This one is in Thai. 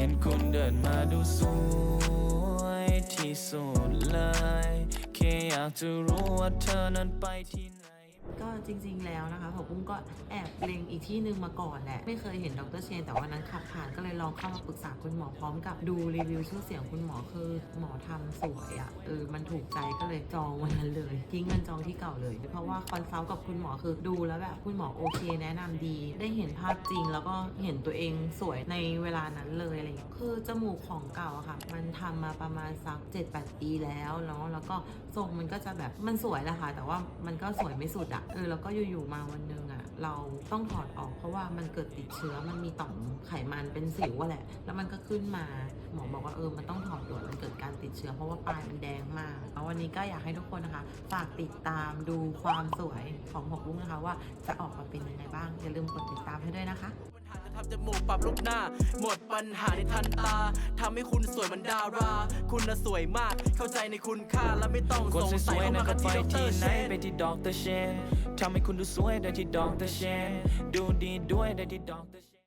เห็นคุณเดินมาดูสวยที่สุดเลย แค่อยากจะรู้ว่าเธอนั้นไปที่ไหน ก็จริง ๆ แล้วนะคะผมอุ้มก็แอบเล็งอีกที่หนึ่งมาก่อนแหละ ไม่เคยเห็นดรเชน แต่วันนั้นขับผ่านก็เลยลองเข้ามาปรึกษาคุณหมอพร้อมกับดูรีวิวชื่อเสียงคุณหมอคือหมอทำสวยอะ่ะเออมันถูกใจก็เลยจองวันนั้นเลย ทิ้งเงินจองที่เก่าเลย เพราะว่าคอนซัลท์กับคุณหมอคือดูแล้วแบบคุณหมอโอเค แนะนำดี ได้เห็นภาพจริง แล้วก็เห็นตัวเองสวยในเวลานั้นเลยอะไรอย่างเงี้ยคือจมูกของเก่าอะค่ะ มันทำมาประมาณสัก7-8ปีแล้วเนาะแล้วก็ทรงมันก็จะแบบมันสวยแหละค่ะแต่ว่ามันก็สวยไม่สุดอะเออแล้วก็อยู่ๆมาวันหนึ่งอะเราต้องถอดออกเพราะว่ามันเกิดติดเชื้อมันมีต่อมไขมันเป็นสิวอะแหละ แล้วมันก็ขึ้นมาหมอบอกว่าเออมันต้องถอดด่วนมันเกิดการติดเชื้อเพราะว่าปลายมันแดงมากแล้ววันนี้ก็อยากให้ทุกคนนะคะฝากติดตามดูความสวยของหกลุงนะคะ ว่าจะออกมาเป็นยังไงบ้างอย่าลืมกดติดตามให้ด้วยนะคะ ทำจมูกปรับรูปหน้า หมดปัญหาในทันตาทำให้คุณสวยเหมือนดารา คุณน่ะสวยมาก เข้าใจในคุณค่าและไม่ต้องคนสงสสัยวยๆว่านั่มานก็กันไปที่ดรที่เชไหนน ไปที่ดรเชนทำให้คุณดูสวยได้ที่ดอกเตอร์เชนดูดีด้วยได้ที่ดอกเตอร์เชน